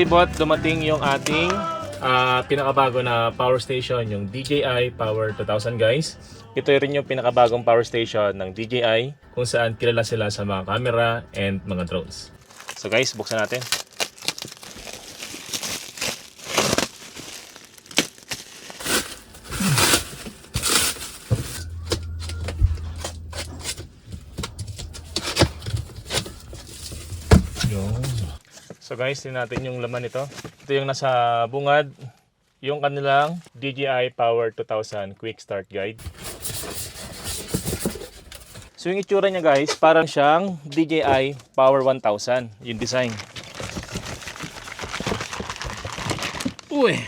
kalibot, dumating yung ating ah, pinakabago na power station, yung DJI Power 2000 guys. Ito rin yung pinakabagong power station ng DJI kung saan kilala sila sa mga camera and mga drones. So guys, buksan natin. So guys, tingnan natin yung laman nito. Ito yung nasa bungad, yung kanilang DJI Power 2000 Quick Start Guide. So yung itsura niya guys, parang siyang DJI Power 1000, yung design. Uy!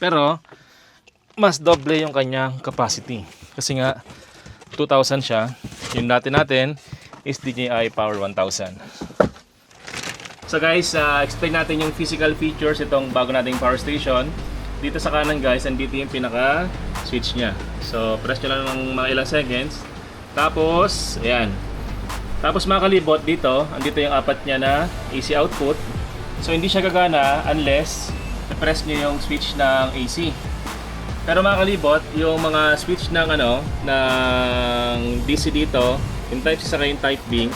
Pero, mas doble yung kanyang capacity. Kasi nga, 2,000 siya. Yung dati natin is DJI Power 1000. So guys, uh, explain natin yung physical features itong bago nating power station. Dito sa kanan guys, andito yung pinaka switch niya. So press nyo lang ng mga ilang seconds. Tapos, ayan. Tapos mga kalibot dito, andito yung apat niya na AC output. So hindi siya gagana unless press nyo yung switch ng AC. Pero mga kalibot, yung mga switch ng ano, ng DC dito, yung type C saka yung type B,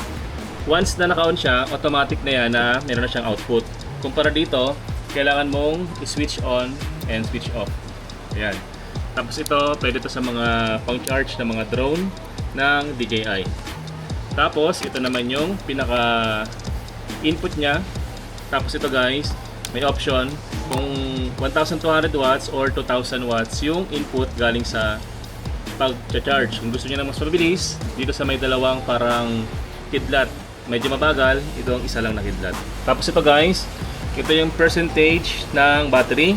once na naka-on siya, automatic na yan na meron na siyang output. Kumpara dito, kailangan mong i-switch on and switch off. Ayan. Tapos ito, pwede to sa mga pang-charge ng mga drone ng DJI. Tapos, ito naman yung pinaka input niya. Tapos ito guys, may option kung 1,200 watts or 2,000 watts yung input galing sa pag-charge. Kung gusto niyo na mas mabilis, dito sa may dalawang parang kidlat medyo mabagal, ito ang isa lang na kidlat. Tapos ito guys, ito yung percentage ng battery.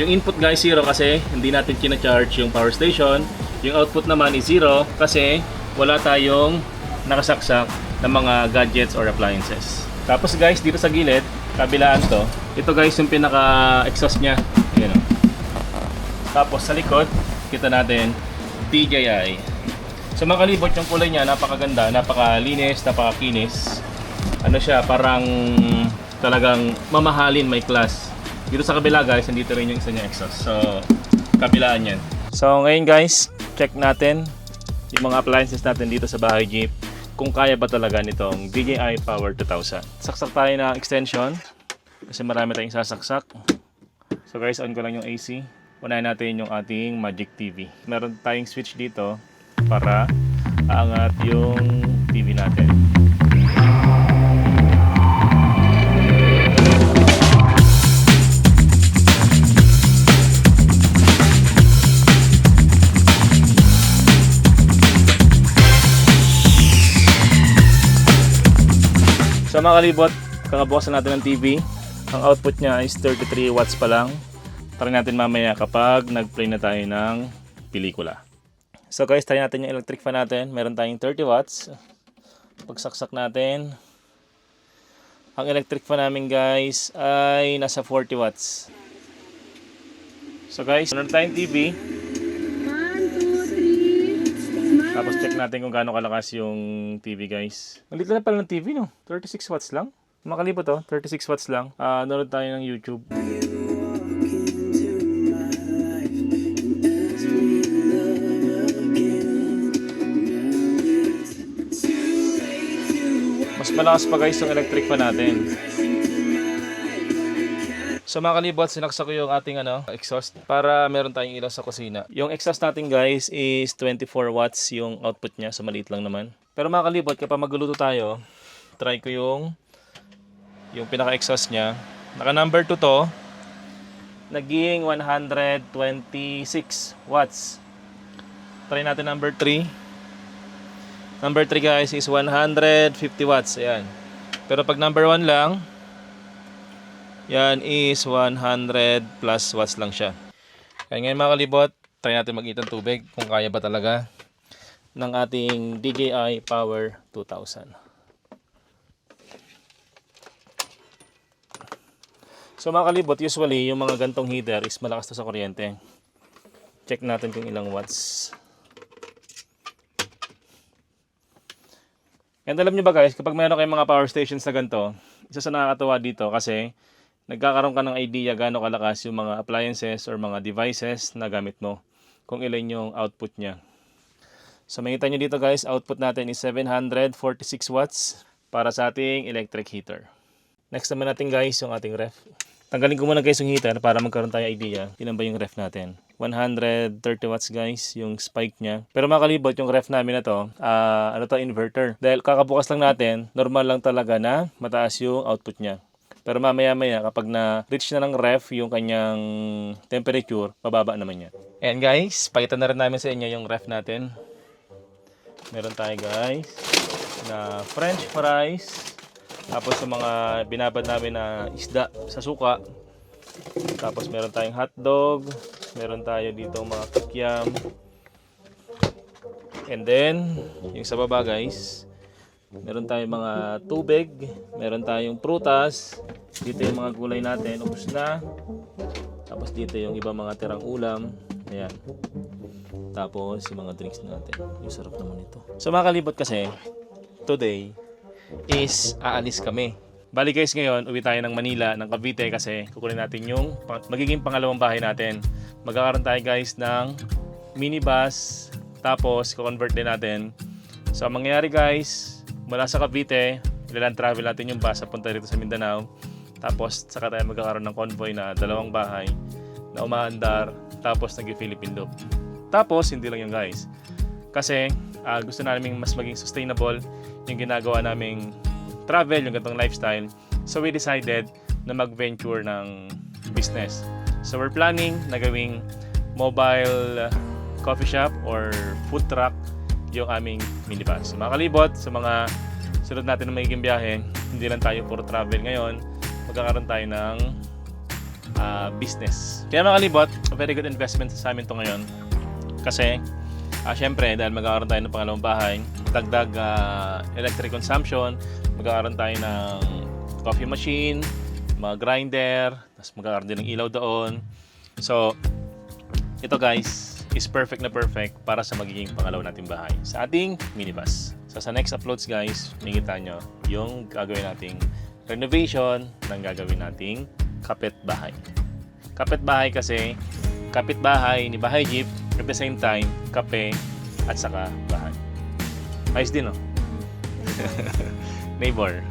Yung input guys zero kasi hindi natin kina-charge yung power station. Yung output naman is zero kasi wala tayong nakasaksak ng mga gadgets or appliances. Tapos guys, dito sa gilid, kabilaan to. Ito guys yung pinaka-exhaust niya. Ayan o. Tapos sa likod, kita natin DJI. So mga kalibot, yung kulay niya napakaganda, napakalinis, napakakinis. Ano siya, parang talagang mamahalin, may class. Dito sa kabila guys, nandito rin yung isa niya exhaust. So, kabilaan yan. So ngayon guys, check natin yung mga appliances natin dito sa bahay Jeep kung kaya ba talaga nitong DJI Power 2000. Saksak tayo ng extension kasi marami tayong sasaksak. So guys, on ko lang yung AC. Unahin natin yung ating Magic TV. Meron tayong switch dito para aangat yung TV natin. So mga kalibot, kakabukasan natin ng TV. Ang output niya is 33 watts pa lang. Try natin mamaya kapag nag-play na tayo ng pelikula. So guys, try natin yung electric fan natin. Meron tayong 30 watts. Pagsaksak natin. Ang electric fan namin guys ay nasa 40 watts. So guys, meron tayong TV. Tapos check natin kung gaano kalakas yung TV guys. Liit na pala ng TV no. 36 watts lang. Makalibot to, 36 watts lang. Ah, nanood tayo ng YouTube. Malakas pa guys yung electric fan natin. So mga kalibot, sinaksak ko yung ating ano, exhaust para meron tayong ilaw sa kusina. Yung exhaust natin guys is 24 watts yung output niya, so maliit lang naman. Pero mga kalibot, kapag magluluto tayo, try ko yung yung pinaka-exhaust niya. Naka number 2 to, naging 126 watts. Try natin number 3. Number 3 guys is 150 watts. Ayan. Pero pag number 1 lang, yan is 100 plus watts lang siya. Kaya ngayon mga kalibot, try natin mag ng tubig kung kaya ba talaga ng ating DJI Power 2000. So mga kalibot, usually yung mga gantong heater is malakas to sa kuryente. Check natin kung ilang watts. And alam nyo ba guys, kapag meron kayong mga power stations na ganito, isa sa nakakatawa dito kasi nagkakaroon ka ng idea gaano kalakas yung mga appliances or mga devices na gamit mo kung ilan yung output niya. So makita nyo dito guys, output natin is 746 watts para sa ating electric heater. Next naman natin guys yung ating ref. Tanggalin ko muna guys yung heater para magkaroon tayo idea ilan ba yung ref natin. 130 watts guys yung spike niya. Pero makalibot yung ref namin na to, ah, ano to inverter. Dahil kakabukas lang natin, normal lang talaga na mataas yung output niya. Pero mamaya maya kapag na reach na ng ref yung kanyang temperature, bababa naman yan. And guys, pakita na rin namin sa inyo yung ref natin. Meron tayo guys na french fries. Tapos yung mga binabad namin na isda sa suka. Tapos meron tayong hotdog. Meron tayo dito mga kikiam. And then, yung sa baba guys, meron tayong mga tubig. Meron tayong prutas. Dito yung mga gulay natin. Ubus na. Tapos dito yung iba mga tirang ulam. Ayan. Tapos yung mga drinks natin. Yung sarap naman ito. So mga kalibot kasi, today is aalis kami. Bali guys ngayon, uwi tayo ng Manila, ng Cavite kasi kukunin natin yung magiging pangalawang bahay natin. Magkakaroon tayo guys ng minibus, tapos i-convert din natin. So ang mangyayari guys, mula sa Cavite, ilan travel natin yung bus papunta dito sa Mindanao. Tapos saka tayo magkakaroon ng convoy na dalawang bahay na umaandar, tapos nag-Philippine Loop. Tapos hindi lang yun guys. Kasi ah, gusto namin mas maging sustainable yung ginagawa naming travel, yung ganitong lifestyle. So we decided na mag-venture ng business. So we're planning na gawing mobile coffee shop or food truck yung aming minibus. So mga kalibot, sa mga sunod natin na magiging biyahe, hindi lang tayo puro travel ngayon, magkakaroon tayo ng ah, business. Kaya mga kalibot, a very good investment sa amin to ngayon. Kasi Ah, syempre, dahil magkakaroon tayo ng pangalawang bahay, dagdag ah, electric consumption, magkakaroon tayo ng coffee machine, mga grinder, tapos magkakaroon din ng ilaw doon. So, ito guys, is perfect na perfect para sa magiging pangalaw nating bahay sa ating minibus. So, sa next uploads guys, makikita nyo yung gagawin nating renovation ng gagawin nating kapit bahay. Kapit bahay kasi, kapit bahay ni Bahay Jeep, at the same time, kape at saka bahay. Ayos din, no? Neighbor.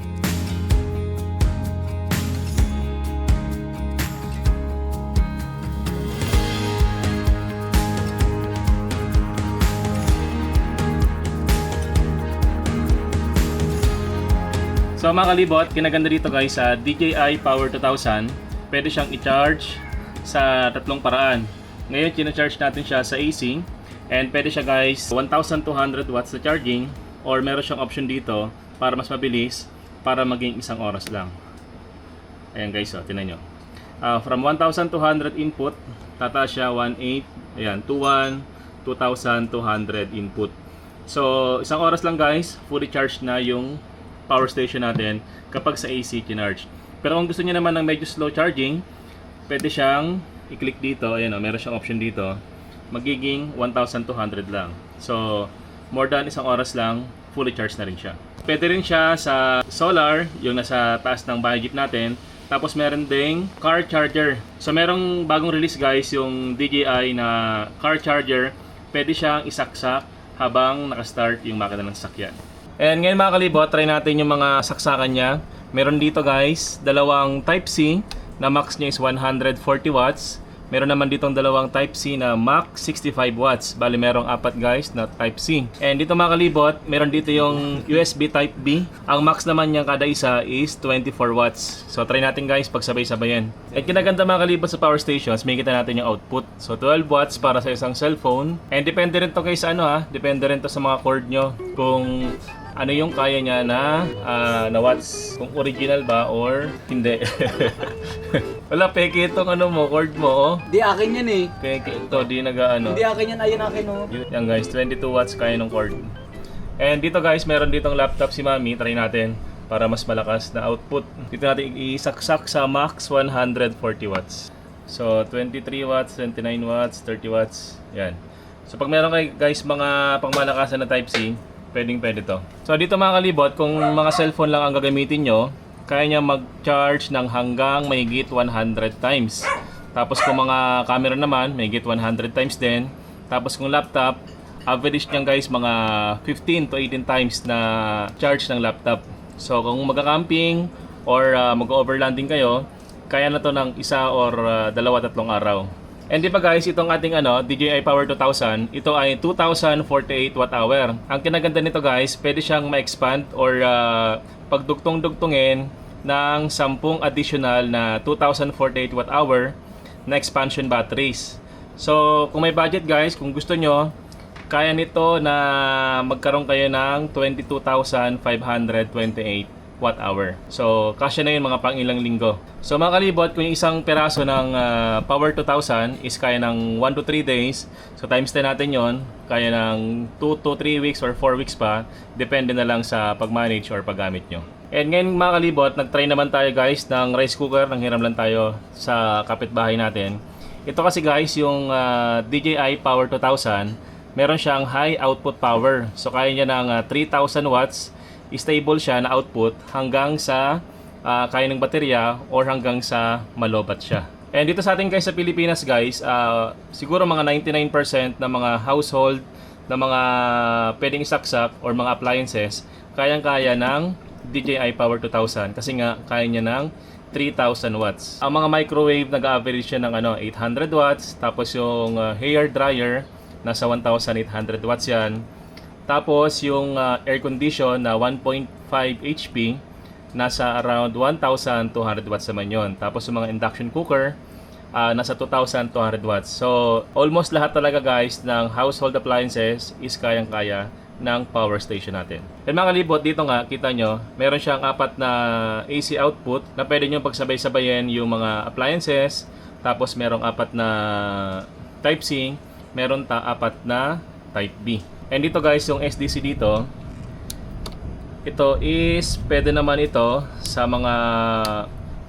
So mga kalibot, kinaganda dito guys sa DJI Power 2000, pwede siyang i-charge sa tatlong paraan. Ngayon, kina-charge natin siya sa AC and pwede siya guys 1,200 watts na charging or meron siyang option dito para mas mabilis para maging isang oras lang. Ayan guys, oh, tinan nyo. Ah, from 1,200 input, tataas siya 1,800, ayan, 2,1, 2,200 input. So, isang oras lang guys, fully charged na yung power station natin kapag sa AC kinarge. Pero kung gusto niyo naman ng medyo slow charging, pwede siyang i-click dito, ayan o, meron siyang option dito, magiging 1,200 lang. So, more than isang oras lang, fully charged na rin siya. Pwede rin siya sa solar, yung nasa taas ng bahay jeep natin, tapos meron ding car charger. So, merong bagong release guys, yung DJI na car charger, pwede siyang isaksak habang nakastart yung makina ng sasakyan. And ngayon mga kalibot, try natin yung mga saksakan niya. Meron dito guys, dalawang Type-C na max niya is 140 watts. Meron naman ditong dalawang Type-C na max 65 watts. Bali merong apat guys na Type-C. And dito mga kalibot, meron dito yung USB Type-B. Ang max naman niya kada isa is 24 watts. So try natin guys pagsabay-sabayan. At kinaganda mga kalibot sa power stations, may kita natin yung output. So 12 watts para sa isang cellphone. And depende rin to guys ano ha, depende rin to sa mga cord nyo. Kung ano yung kaya niya na ah, na watts kung original ba or hindi. Wala peke itong ano mo, cord mo oh. Di akin yan eh. Peke ito, di naga-ano. Hindi akin yan, ayun akin oh. Yan guys, 22 watts kaya ng cord. And dito guys, meron ditong laptop si Mami. Try natin para mas malakas na output. Dito natin isaksak sa max 140 watts. So 23 watts, 29 watts, 30 watts. Yan. So pag meron kay guys mga pangmalakasan na type C, pwedeng pwede to. So dito mga kalibot, kung mga cellphone lang ang gagamitin nyo, kaya niya mag-charge ng hanggang mahigit 100 times. Tapos kung mga camera naman, mahigit 100 times din. Tapos kung laptop, average niyan guys mga 15 to 18 times na charge ng laptop. So kung magka-camping or uh, mag-overlanding kayo, kaya na to ng isa or uh, dalawa tatlong araw. And di ba guys, itong ating ano, DJI Power 2000, ito ay 2048 watt hour. Ang kinaganda nito guys, pwede siyang ma-expand or uh, pagdugtong-dugtungin ng 10 additional na 2048 watt hour na expansion batteries. So, kung may budget guys, kung gusto nyo, kaya nito na magkaroon kayo ng 22,528 watt hour. So, kasya na yun mga pang ilang linggo. So, mga kalibot, kung yung isang peraso ng ah, Power 2000 is kaya ng 1 to 3 days, so times 10 natin yon kaya ng 2 to 3 weeks or 4 weeks pa, depende na lang sa pag-manage or paggamit nyo. And ngayon mga kalibot, nag-try naman tayo guys ng rice cooker, nanghiram lang tayo sa kapitbahay natin. Ito kasi guys, yung ah, DJI Power 2000, meron siyang high output power. So kaya niya ng ah, 3,000 watts, stable siya na output hanggang sa ah, kaya ng baterya or hanggang sa malobat siya. And dito sa atin guys sa Pilipinas guys, ah, siguro mga 99% ng mga household na mga pwedeng isaksak or mga appliances, kayang-kaya ng DJI Power 2000 kasi nga kaya niya ng 3,000 watts. Ang mga microwave nag-average siya ng ano, 800 watts, tapos yung ah, hair dryer nasa 1,800 watts yan. Tapos yung ah, air condition na 1.5 HP nasa around 1,200 watts naman yun. Tapos yung mga induction cooker ah, nasa 2,200 watts. So almost lahat talaga guys ng household appliances is kayang-kaya ng power station natin. And mga kalibot, dito nga, kita nyo, meron siyang apat na AC output na pwede nyo pagsabay-sabayin yung mga appliances. Tapos merong apat na Type C, meron ta apat na Type B. And dito guys, yung SDC dito, ito is pwede naman ito sa mga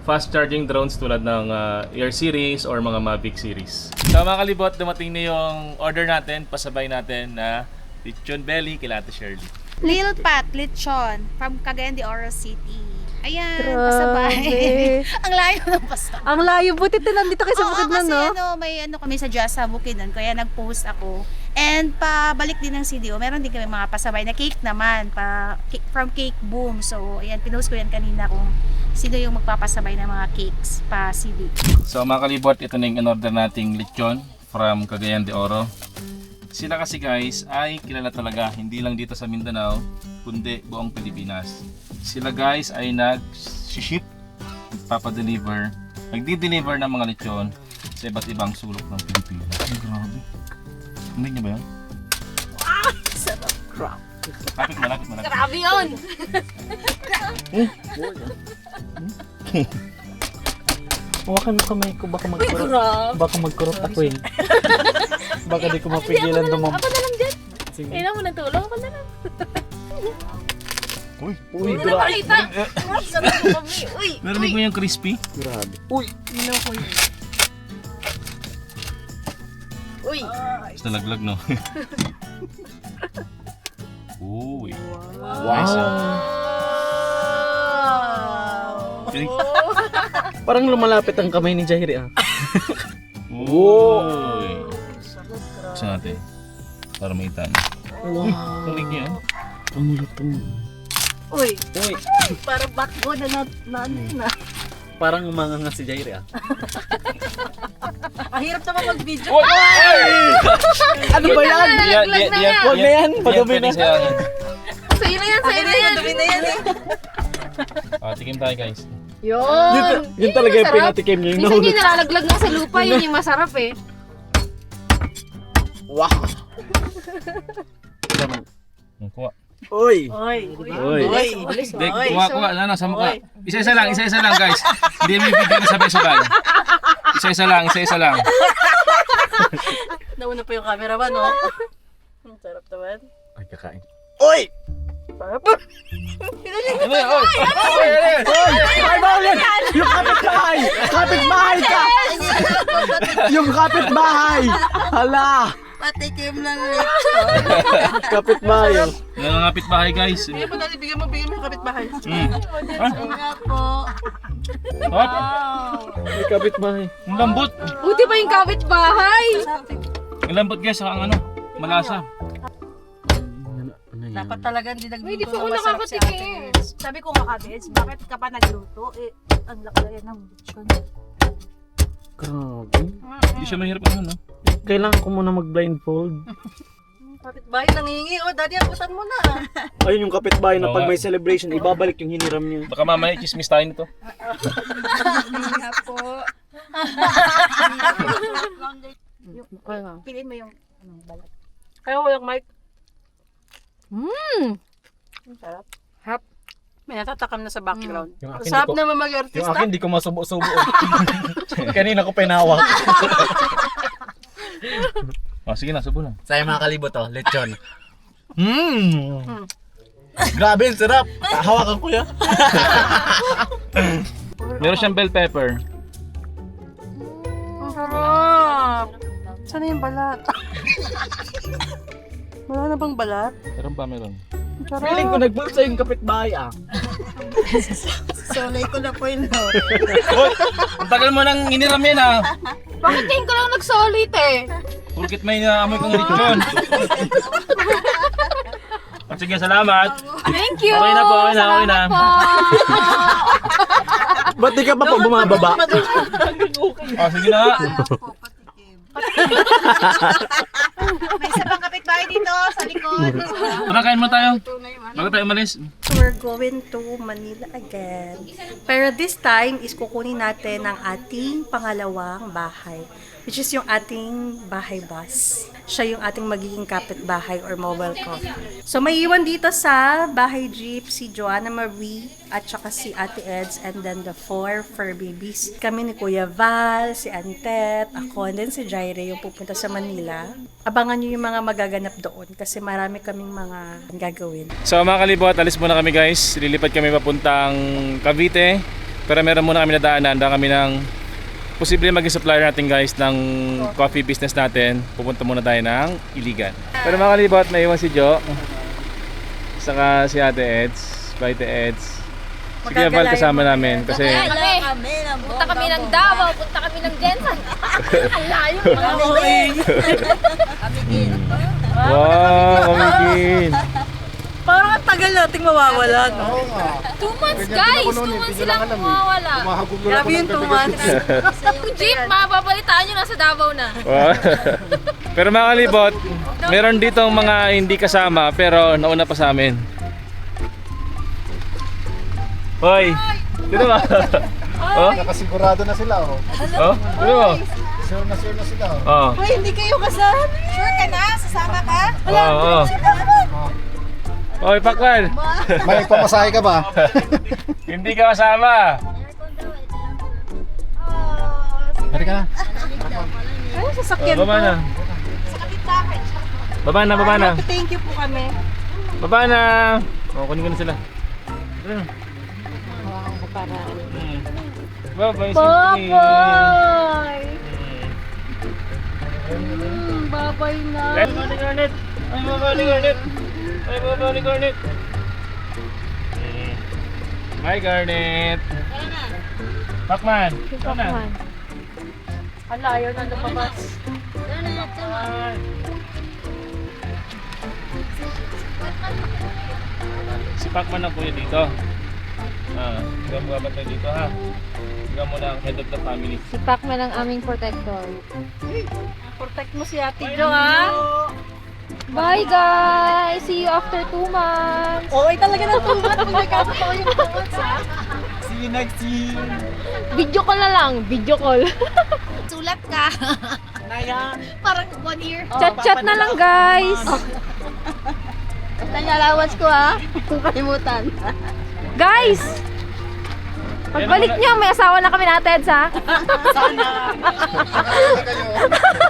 fast charging drones tulad ng uh, Air series or mga Mavic series. So mga kalibot, dumating na yung order natin, pasabay natin na lechon belly kay Ate Shirley. Lil Pat Lechon from Cagayan de Oro City. Ayan, Grabe. pasabay. Ang layo ng pasabay. Ang layo, buti tinan dito kayo sa bukid na, kasi no? ano, may ano kami sa Jazz sa Bukidnon, kaya nag-post ako. And pabalik din ng CDO, meron din kami mga pasabay na cake naman, pa, cake, from Cake Boom. So, ayan, pinost ko yan kanina kung sino yung magpapasabay ng mga cakes pa CD. So mga kalibot, ito na yung in-order nating lechon from Cagayan de Oro. Sila kasi guys ay kilala talaga, hindi lang dito sa Mindanao, kundi buong Pilipinas. Sila guys ay nag-ship, papadeliver, nagdi-deliver ng mga lechon sa iba't ibang sulok ng Pilipinas. Ay, grabe. Hindi niya ba yan? Sarap. Crap. Lapit mo, lapit mo, lapit mo. Grabe yun! Hawakan mo kamay ko, baka magkurot. Baka magkurot ako eh. Baka di ko mapigilan dumam. Ako na lang dyan. Sige. Kailangan mo ng tulong. Ako na lang. Uy, Uy, na grabe. Sarap mo kami. Uy! narinig mo yung crispy? Grabe. Uy! Ano ko yun? Uy! Basta laglag no? Uy. Wow. Nice, ah. Wow! Parang lumalapit ang kamay ni Jairi ah. Uy. Gusto natin. Para makita niyo. Wow. Tulig niyo. Ang lutong. Uy! Uy! Para backbone na na na ano na. Parang umanga nga si Jairi ah. Mahirap naman mag-video. Ano ba yan? Nalaglag na nga. Huwag na yan, pagabi na. Sa'yo na yan, sa'yo na yan. Dumi na yan eh. Ah, tikim tayo guys. Yun, Yun! yun talaga yung pinatikim niya. Minsan nahulog. yung nalalaglag nga sa lupa, yun yung masarap eh. Wow. Hmm, Kuha. Uy! Oy! Uy. Hindi, kuha, kuha. Ano, sa mukha. Isa-isa lang, isa-isa lang guys. Hindi mo ibigay na sabay-sabay. Isa-isa lang, isa-isa lang. Nauna pa yung camera ba, no? Ang sarap naman. Ay, kakain. Uy! Sarap. Ano yan? Oy! Oy! Uy! Ay, yan! Yung kapitbahay! Kapitbahay ka! Yung kapitbahay! Hala! Patikim ng Kapit bayo. Nangangapit bahay guys. Bigyan mo dali, bigyan mo, bigyan mo yung kapitbahay. Mm. Ah, nga po. hop. May kapit bahay. Ang lambot. Buti pa yung kapitbahay. Ang lambot guys, saka ang ano, malasa. Dapat talaga hindi Hindi nagluto masarap si Ate nakakatikim. Sabi ko nga kabits, bakit ka pa nagluto? Eh, ang laki ng lechon. Grabe. Hindi siya mahirap ano, no? Kailangan ko muna mag-blindfold. Kapitbahay nangingi. Oh, daddy, abutan mo na. Ayun yung kapit bahay na Oo pag nga. may celebration, ibabalik yung hiniram niya. Baka mamaya chismis tayo nito. Nga po. Piliin mo yung anong balat. Kaya walang mic. Mmm. Ang sarap. May natatakam na sa background. Yung Ang akin, sarap di ko- naman Yung mag-artista. akin, di ko masubo-subo. Kanina ko pinawak. Oh, sige na, subo na. Sa'yo mga kalibot to, lechon. Mmm! Grabe, ang sarap! Hawakan ko ya. Meron siyang bell pepper. Ang sarap. Sana yung balat? Wala na bang balat? Meron pa, meron. Sarap. Feeling ko nagbulsa yung kapit bahay ah. Solay ko na po yun. Hoy! Ang tagal mo nang iniram yan ah! Bakit ngayon ko lang nagsolid eh? Purkit may naamoy kong lechon. At sige, salamat. Thank you! Okay na po, okay na, okay na. Salamat po. Ba't di ka pa po bumababa? Oh, sige na. May isa kapitbahay dito sa likod. Tara, kain mo tayo. Bago tayo umalis. We're going to Manila again. Pero this time is kukunin natin ang ating pangalawang bahay. Which is yung ating bahay bus. Siya yung ating magiging kapitbahay or mobile coffee. So may iwan dito sa bahay jeep si Joanna Marie at saka si Ate Eds and then the four fur babies. Kami ni Kuya Val, si Antet, ako, and then si Jaire yung pupunta sa Manila. Abangan nyo yung mga magaganap doon kasi marami kaming mga gagawin. So mga kalibot, alis muna kami guys. Lilipad kami papuntang Cavite. Pero meron muna kami nadaanan. Daan kami ng posible maging supplier natin guys ng coffee business natin. Pupunta muna tayo ng Iligan. Pero mga kalibot, may iwan si Jo. Saka si Ate Eds. Bye Ate Eds. Si Kuya Val kasama namin kasi Kami, punta kami ng Davao, punta kami ng Jensen. Ang layo. Wow, kamigin. Parang ang tagal nating mawawala, no? Two months guys! Two months silang mawawala. Grabe yung two months. Yung jeep, mababalitaan nyo nasa Davao na. Pero mga kalibot, meron dito mga hindi kasama pero nauna pa sa amin. Hoy! Dito ba? oh? Nakasigurado na sila oh. Oh? Dito ba? Sure na sure na sila oh. Oh. Uy, hindi kayo kasama. Sure ka na? Sasama ka? Oo. Oh, Hoy, Pakwan! May pamasahe ka ba? hindi ka kasama! Hari ka na. Ay, Oh, sasakyan baba na. Baba na, baba na. Thank you po kami. Baba na! Oh, kunin ko na sila. Tara na. Hmm. Bye-bye, Sintri. Mm, babay na. Ay, baba ni Garnet! Ay, baba ni Garnet! Ay, baba ni Garnet! Hi, Garnet! Pakman! Pakman! Ang layo na lumabas. Pakman! Si Pakman ang kuya dito. Ah, ikaw ang babantay dito ha. Ikaw muna ang head of the family. Si Pacman ang aming protector. Protect mo si Ate Jo, ha? Bye guys! See you after two months! Oo, ay talaga na two months. Hindi ka pa yung two months, ha? See you next year. Video call na lang, video call. Sulat ka. Naya. Parang one year. Chat-chat na lang guys! Tanya allowance ko, ha? Kung kalimutan. Guys! Pagbalik niyo, may asawa na kami natin ha? Pero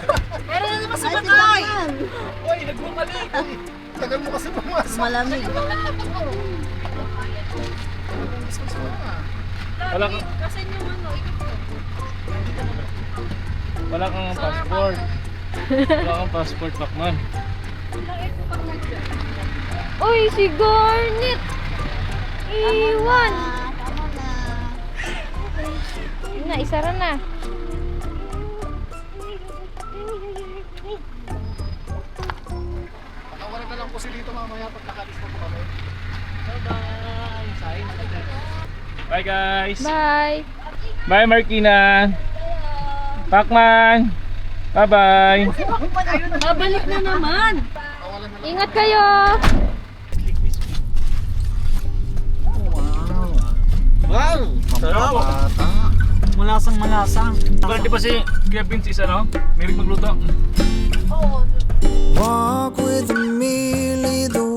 Wala kang passport. Pacman. Uy, si Garnet! Iwan! Yun na, isara na. Bye guys! Bye! Bye Markina! Pacman! Bye-bye! Babalik na naman. Ingat kayo! Wow! Sarap! Malasang malasang. Di ba si Kuya Vince is ano? Mirig magluto? Walk with me, lead the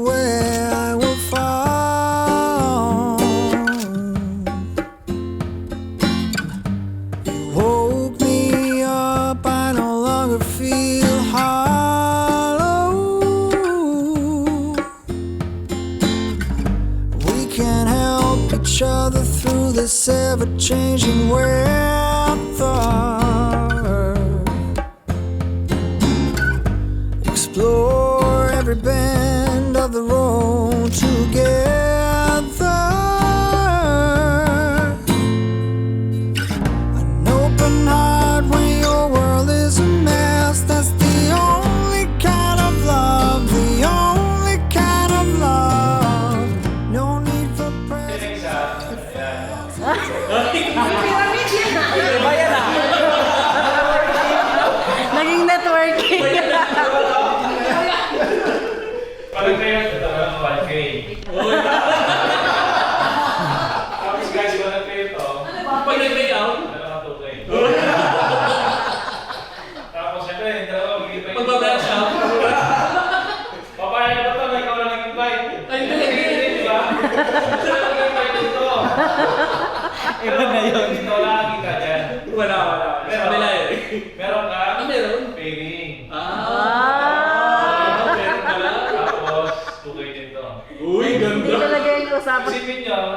ever changing weather.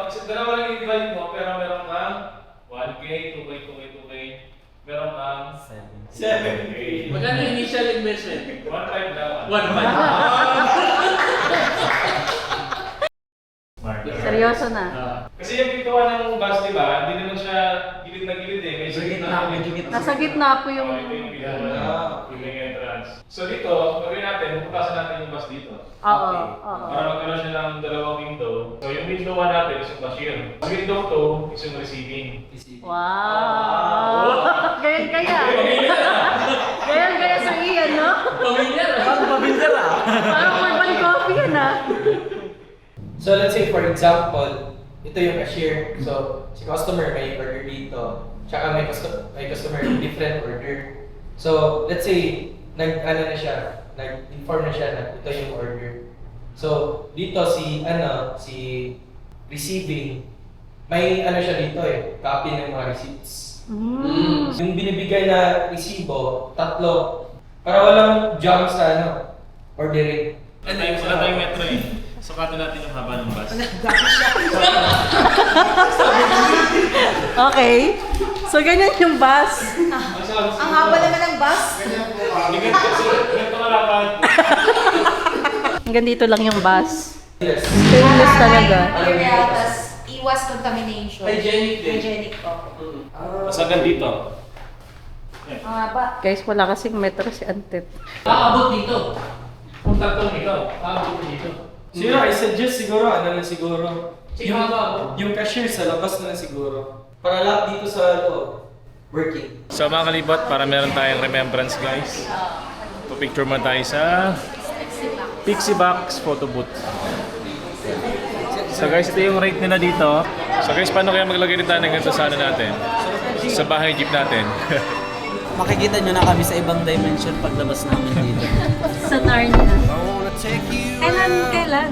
Isa- dalawa lang yung invite mo, pero meron kang 1K, 2K, 2K, 2K. Meron kang 7K. Magkano yung initial investment? 1.5 lang. One five. Smart. Seryoso na. Kasi yung pintuan ng bus, di ba, hindi naman siya na gilid eh. May gilid na medyo Nasa gitna po yung... Oh, ito yung pintuan ng yung main entrance. So dito, gawin natin, bubutasan natin yung bus dito. Oo, oo. Para magkaroon siya ng dalawang window. So yung window 1 natin is yung cashier. Yung window 2 is yung receiving. Wow! Ganyan kaya. Ganyan kaya sa iyan, no? Pamilyar. Parang urban coffee yan, ah. So let's say for example, ito yung cashier. So si customer may order dito. Tsaka may, custo- may customer different order. So let's say nag ano na siya, nag-inform na siya na ito yung order. So dito si ano, si receiving may ano siya dito eh, copy ng mga receipts. Mm. Yung binibigay na resibo, tatlo. Para walang jump sa ano, ordering. Wala tayong, wala tayong metro eh. Sukatan natin yung haba ng bus. Okay. So, ganyan yung bus. Ang haba naman ng bus. Kasi ganito. Hanggang dito lang yung bus. Yes. Stainless talaga. Tas iwas contamination. Hygienic din. Hygienic po. Mas hanggang dito. Ang haba. Guys, wala kasing metro si Antet. Aabot dito. Kung tatlong ikaw, aabot dito. Siguro, I suggest siguro, ano na siguro. Haba. Yung cashier sa labas na lang siguro. Para lahat dito sa loob, working. So mga kalibot, para meron tayong remembrance guys. Pupicture mo tayo sa Pixie Box Photo Booth. So guys, ito yung rate nila dito. So guys, paano kaya maglagay din tayo ng ganito sa ano natin? Sa bahay jeep natin. Makikita nyo na kami sa ibang dimension paglabas namin dito. Sa Narnia. Kailan, kailan?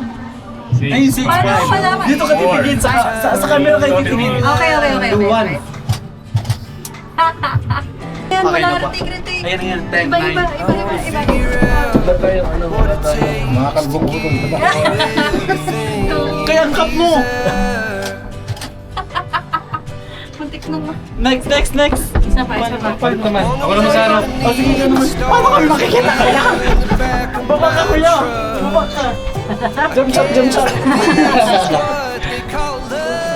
Ay, 6 Paano ko malaman? Dito ka titingin, sa, sa, sa camera kayo titingin. Okay, okay, okay. okay, Luwan. okay. Ayan, Okay wala na ba? ritig-ritig. Ayan, ayan, tag Iba, iba, iba, iba, iba, iba. Kaya ang cup mo! Muntik nung... Next, next, next! Isa pa, isa pa. Palit naman. Ako naman sa ano. O sige naman. Paano kami makikita kaya? Baba ka kuya! Baba ka! Jump shot, jump shot!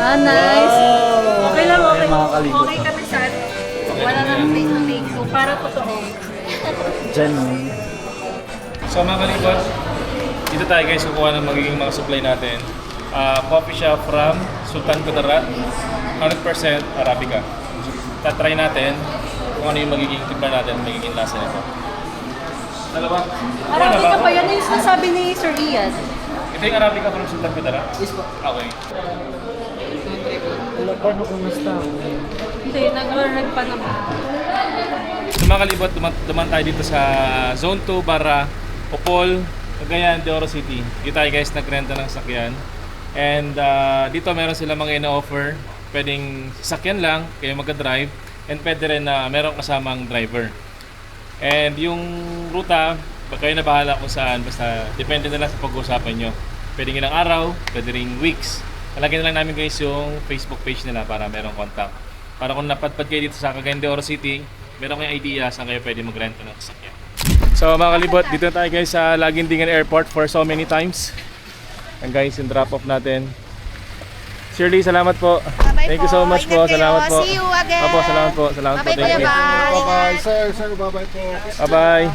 Ah, nice. Okay lang, okay. Mga kalibot. Okay kami sa ano. Wala nang face to face. So, para totoo. Genuine. So mga kalibot, dito tayo guys kukuha ng magiging mga supply natin. Ah, coffee shop from Sultan Kudarat, 100% Arabica. Tatry natin kung ano yung magiging timpla natin, magiging lasa nito. Dalawa? Marami ka pa yan. Yung sinasabi ni Sir Ian. Ito yung Arabica from Sultan Kudarat? Yes po. Okay. Hello, paano kumusta? Hindi, nag-learn pa naman. So mga kalibot, duman, duman tayo dito sa Zone 2 para Opol, Cagayan de Oro City. Dito tayo guys nagrenta ng sakyan. And ah, dito meron sila mga ina-offer. Pwedeng sasakyan lang, kayo magka-drive. And pwede rin na meron kasamang driver. And yung ruta, kayo na bahala kung saan. Basta depende na lang sa pag-uusapan nyo. Pwede ilang araw, pwede ring weeks. Talagyan na lang namin guys yung Facebook page nila para merong contact. Para kung napadpad kayo dito sa Cagayan de Oro City, meron kayong idea saan kayo pwede magrenta ng sasakyan. So mga kalibot, dito na tayo guys sa Lagindingan Airport for so many times. And guys, yung drop off natin. Shirley, salamat po. Bye Thank you so much Ingat po. kayo. Salamat po. See you again. Opo, salamat po. Salamat po. Bye-bye, Thank Kuya you. Bal. Bye-bye, sir. Sir, bye-bye po. Bye-bye.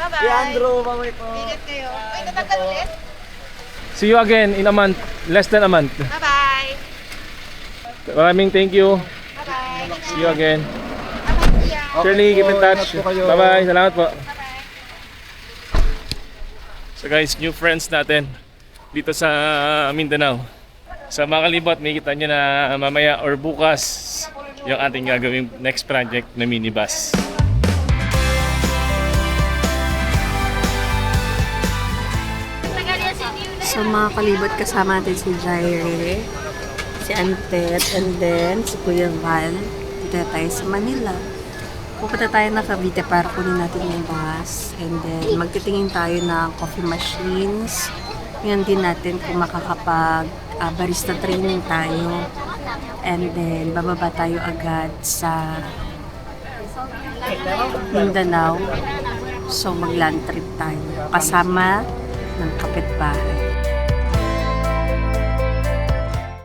Bye-bye. Leandro, bye po. Ingat kayo. Ay, natanggal ulit? See you again in a month. Less than a month. Bye-bye. Maraming thank you. Bye-bye. See you again. Bye-bye. Shirley, keep in touch. Bye-bye. Salamat po. Bye-bye. So guys, new friends natin dito sa Mindanao. Sa mga kalibot, may nyo na mamaya or bukas yung ating gagawing next project na minibus. So mga kalibot kasama natin si Jaire, si Antet, and then si Kuya Val. Dito tayo sa Manila. Pupunta tayo ng Cavite para kunin natin yung bus. And then magtitingin tayo ng coffee machines. Yan din natin kung makakapag ah, barista training tayo. And then bababa tayo agad sa Mindanao. So mag-land trip tayo kasama ng kapitbahay.